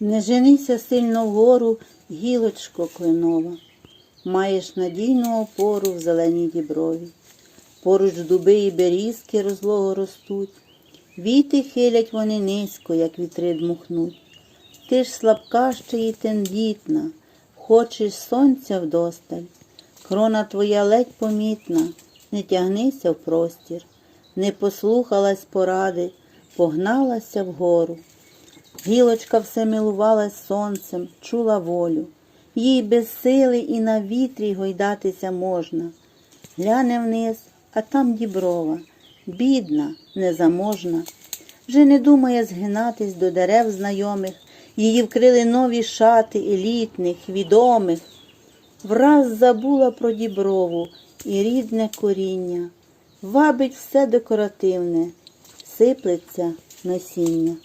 Не женися сильно вгору, гілочко кленова, маєш надійну опору в зеленій діброві. Поруч дуби і берізки розлого ростуть, віти хилять вони низько, як вітри дмухнуть. Ти ж слабка ще й тендітна, хочеш сонця вдосталь. Крона твоя ледь помітна, не тягнися в простір, не послухалась поради, погналася вгору. Гілочка все милувалась сонцем, чула волю. Їй без сили і на вітрі гойдатися можна. Гляне вниз, а там діброва, бідна, незаможна. Вже не думає згинатись до дерев знайомих, її вкрили нові шати елітних, відомих. Враз забула про діброву і рідне коріння. Вабить все декоративне, сиплеться насіння.